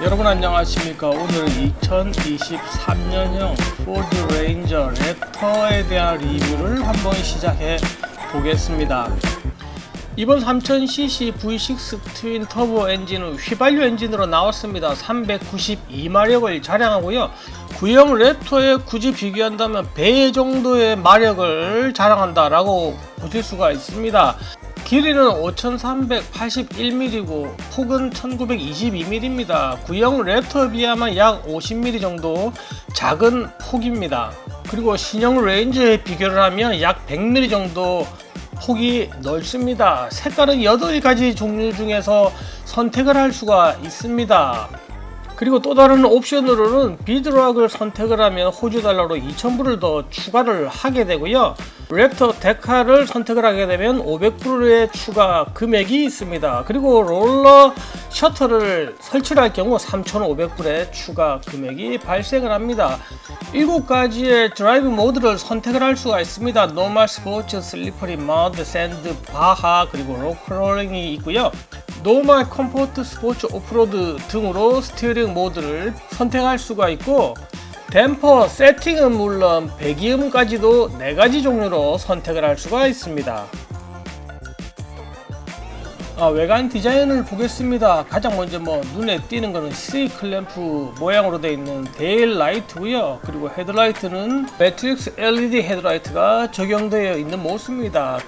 여러분 안녕하십니까? 오늘은 2023년형 포드 레인저 랩터에 대한 리뷰를 한번 시작해 보겠습니다. 이번 3000cc V6 트윈 터보 엔진은 휘발유 엔진으로 나왔습니다. 392마력을 자랑하고요. 구형 랩터에 굳이 비교한다면 배 정도의 마력을 자랑한다 라고 보실 수가 있습니다 길이는 5381mm고 폭은 1922mm입니다. 구형 랩터에 비하면 약 50mm 정도 작은 폭입니다. 그리고 신형 레인저에 비교를 하면 약 100mm 정도 폭이 넓습니다. 색깔은 8가지 종류 중에서 선택을 할 수가 있습니다. 그리고 또 다른 옵션으로는 비드락을 선택을 하면 호주 달러로 2,000불을 더 추가를 하게 되고요. 랩터 데카를 선택을 하게 되면 500불의 추가 금액이 있습니다. 그리고 롤러 셔터를 설치를 할 경우 3,500불의 추가 금액이 발생을 합니다. 7가지의 드라이브 모드를 선택을 할 수가 있습니다. 노멀 스포츠, 슬리퍼리, 머드, 샌드, 바하, 그리고 로크롤링이 있고요. 노멀 컴포트 스포츠 오프로드 등으로 스티어링 모드를 선택할 수가 있고 댐퍼 세팅은 물론 배기음까지도 4가지 종류로 선택을 할 수가 있습니다. 아, 외관 디자인을 보겠습니다. 가장 먼저 뭐 눈에 띄는 거는 C 클램프 모양으로 되어 있는 데일 라이트고요. 그리고 헤드라이트는 매트릭스 LED 헤드라이트가 적용되어 있는 모습입니다.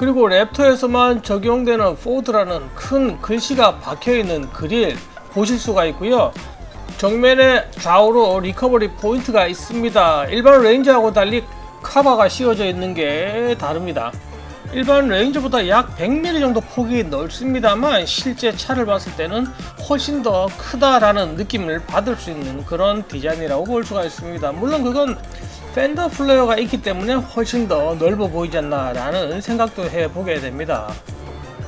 그리고 랩터에서만 적용되는 포드라는 큰 글씨가 박혀 있는 그릴 보실 수가 있고요. 정면에 좌우로 리커버리 포인트가 있습니다. 일반 레인저하고 달리 카바가 씌워져 있는 게 다릅니다. 일반 레인저보다 약 100mm 정도 폭이 넓습니다만 실제 차를 봤을 때는 훨씬 더 크다라는 느낌을 받을 수 있는 그런 디자인이라고 볼 수가 있습니다. 물론 그건 팬더 플레어가 있기 때문에 훨씬 더 넓어 보이지 않나 라는 생각도 해보게 됩니다.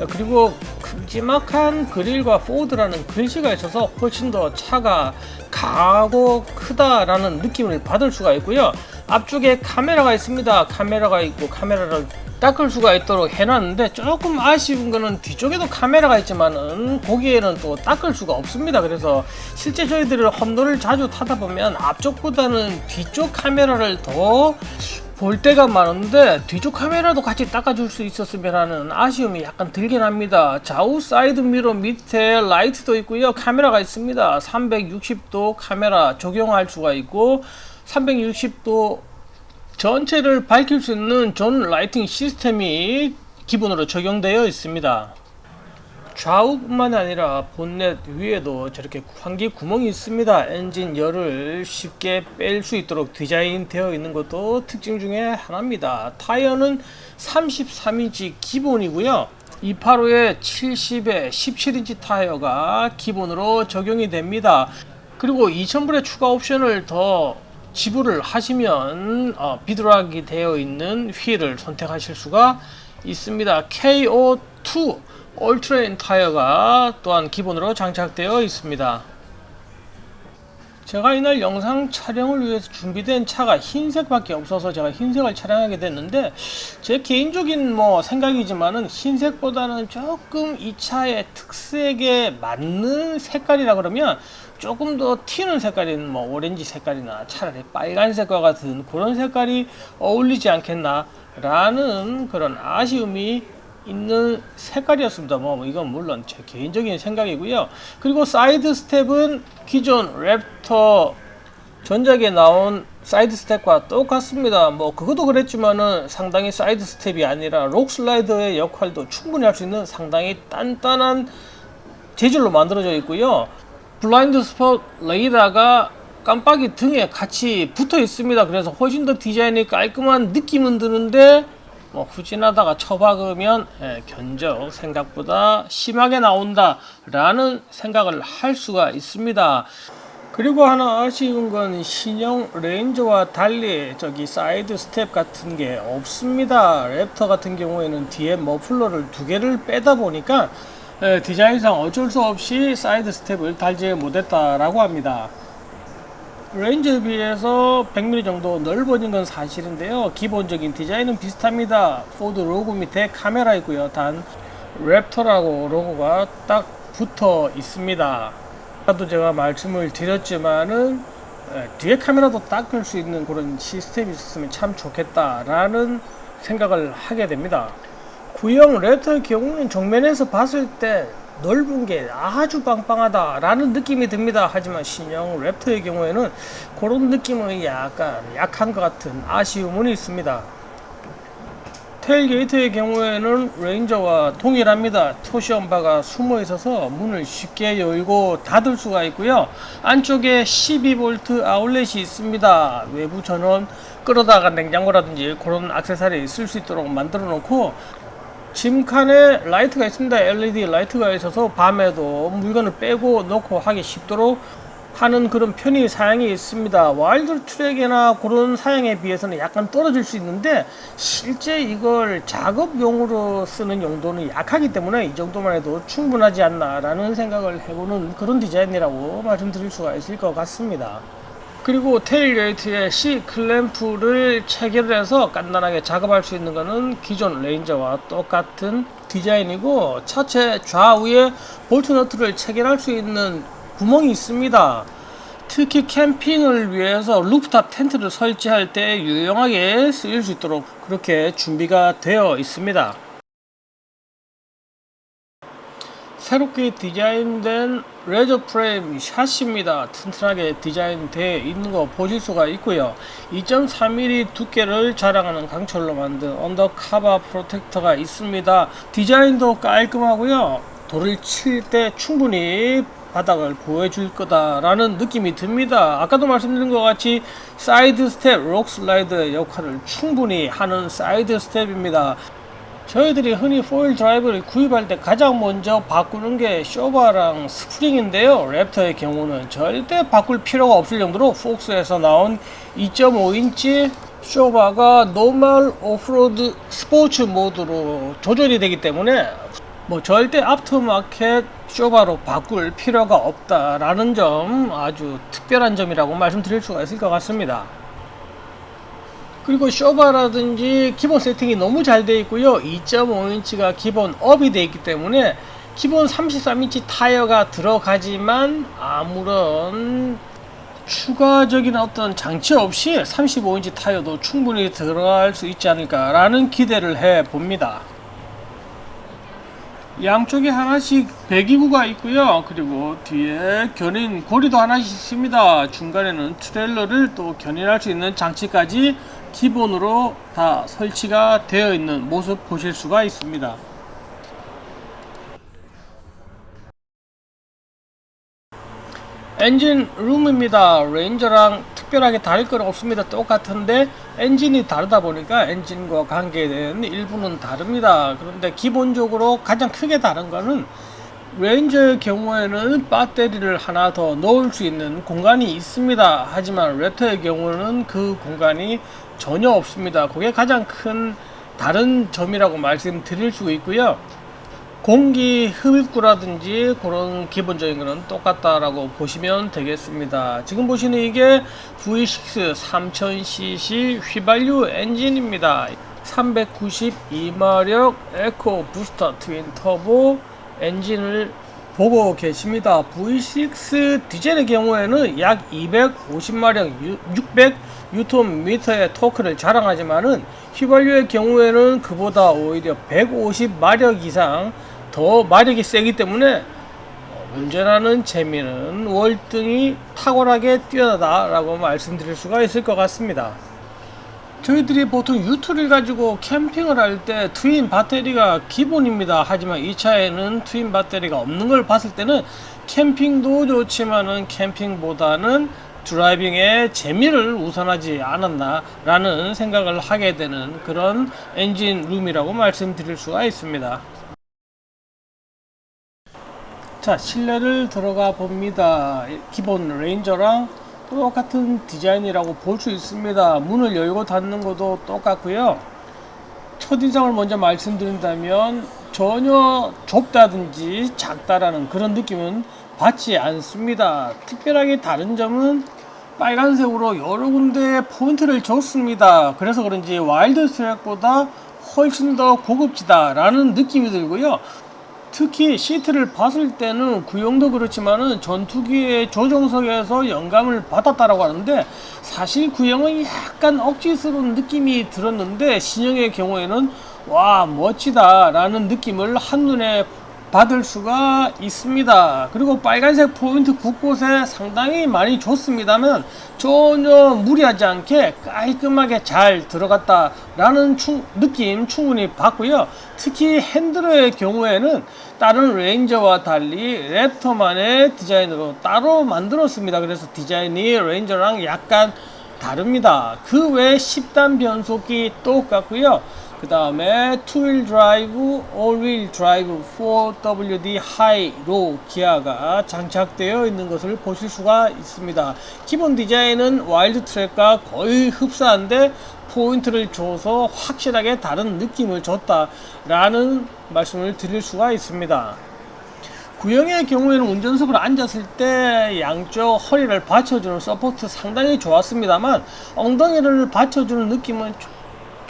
그리고 큼지막한 그릴과 포드라는 글씨가 있어서 훨씬 더 차가 강하고 크다라는 느낌을 받을 수가 있고요. 앞쪽에 카메라가 있습니다. 카메라가 있고 카메라를 닦을 수가 있도록 해놨는데 조금 아쉬운 거는 뒤쪽에도 카메라가 있지만은 거기에는 또 닦을 수가 없습니다. 그래서 실제 저희들이 험로를 자주 타다 보면 앞쪽보다는 뒤쪽 카메라를 더 볼 때가 많은데 뒤쪽 카메라도 같이 닦아줄 수 있었으면 하는 아쉬움이 약간 들긴 합니다. 좌우 사이드 미러 밑에 라이트도 있고요. 카메라가 있습니다. 360도 카메라 적용할 수가 있고 360도 전체를 밝힐 수 있는 존 라이팅 시스템이 기본으로 적용되어 있습니다. 좌우뿐만 아니라 본넷 위에도 저렇게 환기 구멍이 있습니다. 엔진 열을 쉽게 뺄 수 있도록 디자인되어 있는 것도 특징 중에 하나입니다. 타이어는 33인치 기본이고요. 285에 70에 17인치 타이어가 기본으로 적용이 됩니다. 그리고 2000불의 추가 옵션을 더 지불을 하시면 어, 비드락이 되어 있는 휠을 선택하실 수가 있습니다. KO2 올트레인 타이어가 또한 기본으로 장착되어 있습니다. 제가 이날 영상 촬영을 위해서 준비된 차가 흰색밖에 없어서 제가 흰색을 촬영하게 됐는데 제 개인적인 뭐 생각이지만은 흰색보다는 조금 이 차의 특색에 맞는 색깔이라 그러면 조금 더 튀는 색깔인 뭐 오렌지 색깔이나 차라리 빨간색과 같은 그런 색깔이 어울리지 않겠나 라는 그런 아쉬움이 있는 색깔이었습니다. 뭐 이건 물론 제 개인적인 생각이고요. 그리고 사이드 스텝은 기존 랩터 전작에 나온 사이드 스텝과 똑같습니다. 뭐 그것도 그랬지만은 상당히 사이드 스텝이 아니라 록 슬라이더의 역할도 충분히 할 수 있는 상당히 단단한 재질로 만들어져 있고요. 블라인드 스팟 레이더가 깜빡이 등에 같이 붙어 있습니다. 그래서 훨씬 더 디자인이 깔끔한 느낌은 드는데 뭐 후진하다가 쳐박으면 예, 견적 생각보다 심하게 나온다 라는 생각을 할 수가 있습니다 그리고 하나 아쉬운 건 신형 레인저와 달리 저기 사이드 스텝 같은 게 없습니다 랩터 같은 경우에는 뒤에 머플러를 두 개를 빼다 보니까 예, 디자인상 어쩔 수 없이 사이드 스텝을 달지 못했다라고 합니다 레인저에 비해서 100mm 정도 넓어진 건 사실인데요. 기본적인 디자인은 비슷합니다. 포드 로고 밑에 카메라 있고요. 단 랩터라고 로고가 딱 붙어 있습니다. 아까도 제가 말씀을 드렸지만은 예, 뒤에 카메라도 닦을 수 있는 그런 시스템이 있었으면 참 좋겠다라는 생각을 하게 됩니다. 구형 랩터의 경우는 정면에서 봤을 때 넓은 게 아주 빵빵하다라는 느낌이 듭니다. 하지만 신형 랩터의 경우에는 그런 느낌은 약간 약한 것 같은 아쉬움은 있습니다. 테일게이트의 경우에는 레인저와 동일합니다. 토시엄바가 숨어 있어서 문을 쉽게 열고 닫을 수가 있고요. 안쪽에 12V 아울렛이 있습니다. 외부 전원 끌어다가 냉장고라든지 그런 액세서리 쓸 수 있도록 만들어 놓고 짐칸에 라이트가 있습니다. LED 라이트가 있어서 밤에도 물건을 빼고 놓고 하기 쉽도록 하는 그런 편의 사양이 있습니다. 와일드 트랙이나 그런 사양에 비해서는 약간 떨어질 수 있는데 실제 이걸 작업용으로 쓰는 용도는 약하기 때문에 이 정도만 해도 충분하지 않나라는 생각을 해보는 그런 디자인이라고 말씀드릴 수가 있을 것 같습니다. 그리고 테일 게이트에 C 클램프를 체결해서 간단하게 작업할 수 있는 것은 기존 레인저와 똑같은 디자인이고 차체 좌우에 볼트 너트를 체결할 수 있는 구멍이 있습니다. 특히 캠핑을 위해서 루프탑 텐트를 설치할 때 유용하게 쓰일 수 있도록 그렇게 준비가 되어 있습니다. 새롭게 디자인된 레저 프레임 샷입니다. 튼튼하게 디자인되어 있는 거 보실 수가 있고요. 2.3mm 두께를 자랑하는 강철로 만든 언더카바 프로텍터가 있습니다. 디자인도 깔끔하고요. 돌을 칠 때 충분히 바닥을 보여줄 거다라는 느낌이 듭니다. 아까도 말씀드린 것 같이 사이드 스텝, 록 슬라이드의 역할을 충분히 하는 사이드 스텝입니다. 저희들이 흔히 포일 드라이브를 구입할 때 가장 먼저 바꾸는 게 쇼바랑 스프링인데요. 랩터의 경우는 절대 바꿀 필요가 없을 정도로 폭스에서 나온 2.5인치 쇼바가 노멀 오프로드 스포츠 모드로 조절이 되기 때문에 뭐 절대 앞터마켓 쇼바로 바꿀 필요가 없다라는 점 아주 특별한 점이라고 말씀드릴 수가 있을 것 같습니다. 그리고 쇼바라든지 기본 세팅이 너무 잘 되어 있고요. 2.5인치가 기본 업이 되어 있기 때문에 기본 33인치 타이어가 들어가지만 아무런 추가적인 어떤 장치 없이 35인치 타이어도 충분히 들어갈 수 있지 않을까라는 기대를 해 봅니다. 양쪽에 하나씩 배기구가 있고요. 그리고 뒤에 견인 고리도 하나씩 있습니다. 중간에는 트레일러를 또 견인할 수 있는 장치까지 기본으로 다 설치가 되어 있는 모습 보실 수가 있습니다. 엔진 룸입니다. 레인저랑 특별하게 다를 건 없습니다. 똑같은데 엔진이 다르다 보니까 엔진과 관계된 일부는 다릅니다. 그런데 기본적으로 가장 크게 다른 거는 레인저의 경우에는 배터리를 하나 더 넣을 수 있는 공간이 있습니다. 하지만 레터의 경우는 그 공간이 전혀 없습니다. 그게 가장 큰 다른 점이라고 말씀드릴 수 있고요. 공기 흡입구라든지 그런 기본적인 거는 똑같다라고 보시면 되겠습니다. 지금 보시는 이게 V6 3000cc 휘발유 엔진입니다. 392마력 에코 부스터 트윈 터보 엔진을 보고 계십니다. V6 디젤의 경우에는 약 250마력 600 뉴턴미터의 토크를 자랑하지만은 휘발유의 경우에는 그보다 오히려 150마력 이상 더 마력이 세기 때문에 운전하는 재미는 월등히 탁월하게 뛰어나다라고 말씀드릴 수가 있을 것 같습니다. 저희들이 보통 유투를 가지고 캠핑을 할 때 트윈 배터리가 기본입니다. 하지만 이 차에는 트윈 배터리가 없는 걸 봤을 때는 캠핑도 좋지만은 캠핑보다는 드라이빙의 재미를 우선하지 않았나 라는 생각을 하게 되는 그런 엔진 룸이라고 말씀드릴 수가 있습니다. 자 실내를 들어가 봅니다. 기본 레인저랑 똑같은 디자인이라고 볼 수 있습니다. 문을 열고 닫는 것도 똑같고요. 첫인상을 먼저 말씀드린다면 전혀 좁다든지 작다라는 그런 느낌은 받지 않습니다. 특별하게 다른 점은 빨간색으로 여러 군데 포인트를 줬습니다. 그래서 그런지 와일드 트랙보다 훨씬 더 고급지다라는 느낌이 들고요. 특히 시트를 봤을 때는 구형도 그렇지만은 전투기의 조종석에서 영감을 받았다라고 하는데 사실 구형은 약간 억지스러운 느낌이 들었는데 신형의 경우에는 와 멋지다라는 느낌을 한눈에 받을 수가 있습니다. 그리고 빨간색 포인트 곳곳에 상당히 많이 줬습니다만 전혀 무리하지 않게 깔끔하게 잘 들어갔다라는 충- 느낌 충분히 받고요. 특히 핸들의 경우에는 다른 레인저와 달리 랩터만의 디자인으로 따로 만들었습니다. 그래서 디자인이 레인저랑 약간 다릅니다. 그 외 10단 변속기 똑같고요. 그 다음에 투휠 드라이브, 올휠 드라이브, 4WD 하이, 로 기아가 장착되어 있는 것을 보실 수가 있습니다. 기본 디자인은 와일드 트랙과 거의 흡사한데 포인트를 줘서 확실하게 다른 느낌을 줬다라는 말씀을 드릴 수가 있습니다. 구형의 경우에는 운전석으로 앉았을 때 양쪽 허리를 받쳐주는 서포트 상당히 좋았습니다만 엉덩이를 받쳐주는 느낌은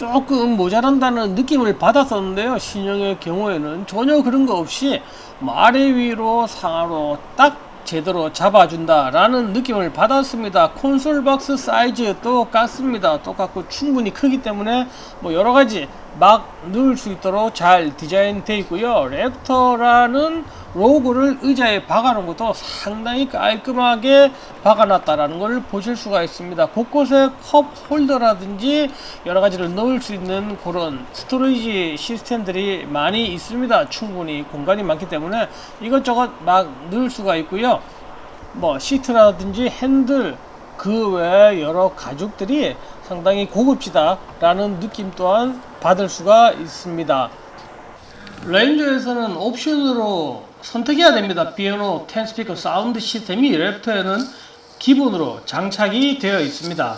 조- 조금 모자란다는 느낌을 받았었는데요. 신형의 경우에는 전혀 그런 거 없이 뭐 아래 위로 상하로 딱 제대로 잡아준다라는 느낌을 받았습니다. 콘솔 박스 사이즈 똑같습니다. 똑같고 충분히 크기 때문에 뭐 여러 가지 막 넣을 수 있도록 잘 디자인되어 있고요. 랩터라는 로고를 의자에 박아놓은 것도 상당히 깔끔하게 박아놨다라는 걸 보실 수가 있습니다. 곳곳에 컵 홀더라든지 여러 가지를 넣을 수 있는 그런 스토리지 시스템들이 많이 있습니다. 충분히 공간이 많기 때문에 이것저것 막 넣을 수가 있고요. 뭐 시트라든지 핸들 그 외 여러 가죽들이 상당히 고급지다라는 느낌 또한 받을 수가 있습니다. 레인저에서는 옵션으로 선택해야 됩니다. 비오노 10 스피커 사운드 시스템이 랩터에는 기본으로 장착이 되어 있습니다.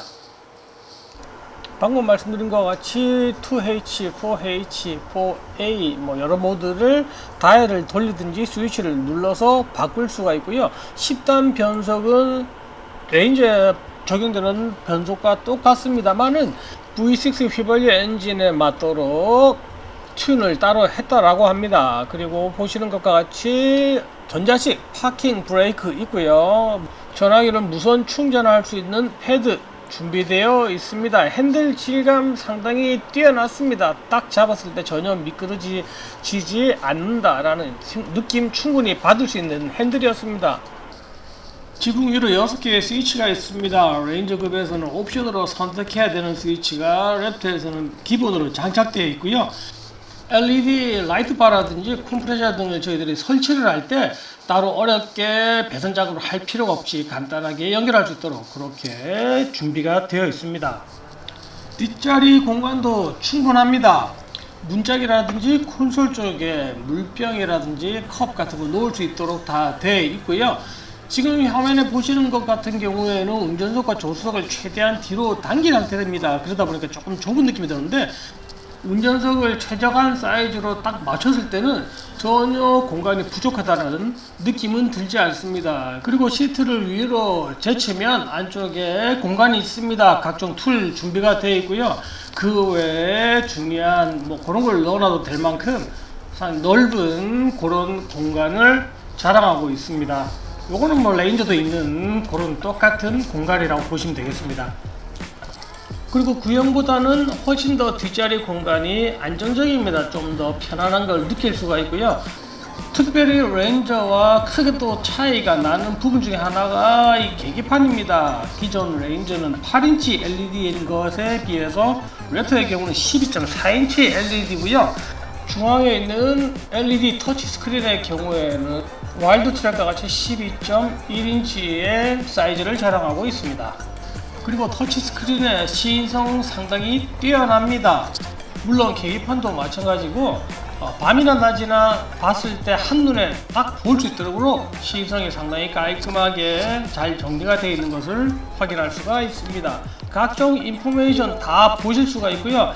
방금 말씀드린 것과 같이 2H, 4H, 4A 뭐 여러 모드를 다이얼을 돌리든지 스위치를 눌러서 바꿀 수가 있고요. 10단 변속은 레인저에 적용되는 변속과 똑같습니다만은 V6 휘발유 엔진에 맞도록 튠을 따로 했다라고 합니다. 그리고 보시는 것과 같이 전자식 파킹 브레이크 있고요. 전화기를 무선 충전할 수 있는 패드 준비되어 있습니다. 핸들 질감 상당히 뛰어났습니다. 딱 잡았을 때 전혀 미끄러지지 않는다라는 느낌 충분히 받을 수 있는 핸들이었습니다. 지붕 위로 6개의 스위치가 있습니다. 레인저급에서는 옵션으로 선택해야 되는 스위치가 랩터에서는 기본으로 장착되어 있고요. LED 라이트 바라든지 컴프레셔 등을 저희들이 설치를 할 때 따로 어렵게 배선 작업을 할 필요가 없이 간단하게 연결할 수 있도록 그렇게 준비가 되어 있습니다. 뒷자리 공간도 충분합니다. 문짝이라든지 콘솔 쪽에 물병이라든지 컵 같은 거 놓을 수 있도록 다 되어 있고요. 지금 화면에 보시는 것 같은 경우에는 운전석과 조수석을 최대한 뒤로 당긴 상태입니다. 그러다 보니까 조금 좁은 느낌이 드는데 운전석을 최적한 사이즈로 딱 맞췄을 때는 전혀 공간이 부족하다는 느낌은 들지 않습니다. 그리고 시트를 위로 제치면 안쪽에 공간이 있습니다. 각종 툴 준비가 되어 있고요. 그 외에 중요한 뭐 그런 걸 넣어놔도 될 만큼 상 넓은 그런 공간을 자랑하고 있습니다. 요거는 뭐 레인저도 있는 그런 똑같은 공간이라고 보시면 되겠습니다. 그리고 구형보다는 훨씬 더 뒷자리 공간이 안정적입니다. 좀 더 편안한 걸 느낄 수가 있고요. 특별히 레인저와 크게 또 차이가 나는 부분 중에 하나가 이 계기판입니다. 기존 레인저는 8인치 LED인 것에 비해서 랩터의 경우는 12.4인치 LED고요. 중앙에 있는 LED 터치 스크린의 경우에는 와일드 트랙과 같이 12.1인치의 사이즈를 자랑하고 있습니다. 그리고 터치 스크린의 시인성 상당히 뛰어납니다. 물론 계기판도 마찬가지고 어, 밤이나 낮이나 봤을 때 한눈에 딱 볼 수 있도록 시인성이 상당히 깔끔하게 잘 정리가 되어 있는 것을 확인할 수가 있습니다. 각종 인포메이션 다 보실 수가 있고요.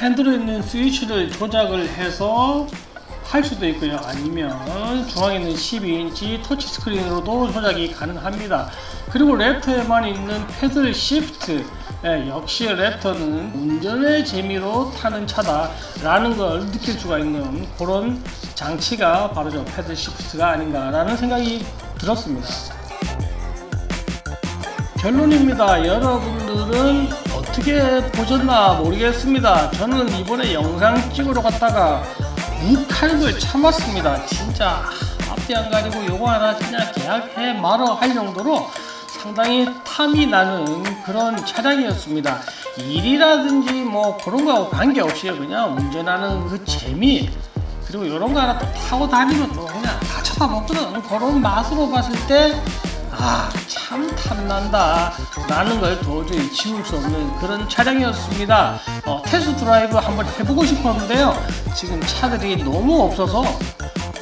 핸들에 있는 스위치를 조작을 해서 할 수도 있고요. 아니면 중앙에 있는 12인치 터치 스크린으로도 조작이 가능합니다. 그리고 랩터에만 있는 패들 시프트 예, 역시 랩터는 운전의 재미로 타는 차다 라는 걸 느낄 수가 있는 그런 장치가 바로 저 패들 시프트가 아닌가 라는 생각이 들었습니다. 결론입니다. 여러분들은 어떻게 보셨나 모르겠습니다. 저는 이번에 영상 찍으러 갔다가 걸 참았습니다. 진짜 앞뒤 안 가리고 요거 하나 그냥 계약해 말어 할 정도로 상당히 탐이 나는 그런 차량이었습니다. 일이라든지 뭐 그런 거하고 관계없이 그냥 운전하는 그 재미 그리고 이런 거 하나 또 타고 다니면 또 그냥 다 쳐다보거든. 그런 맛으로 봤을 때 아, 참 탐난다. 라는 걸 도저히 지울 수 없는 그런 차량이었습니다. 어, 테스트 드라이브 한번 해보고 싶었는데요. 지금 차들이 너무 없어서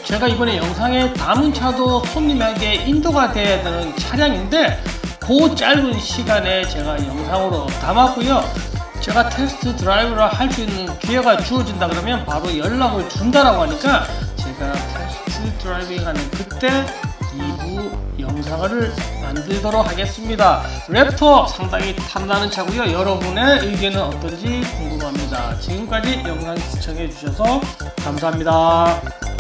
제가 이번에 영상에 담은 차도 손님에게 인도가 돼야 되는 차량인데 그 짧은 시간에 제가 영상으로 담았고요. 제가 테스트 드라이브를 할 수 있는 기회가 주어진다 그러면 바로 연락을 준다라고 하니까 제가 테스트 드라이빙 하는 그때 2부 영상을 만들도록 하겠습니다. 랩터 상당히 탐나는 차고요. 여러분의 의견은 어떤지 궁금합니다. 지금까지 영상 시청해 주셔서 감사합니다.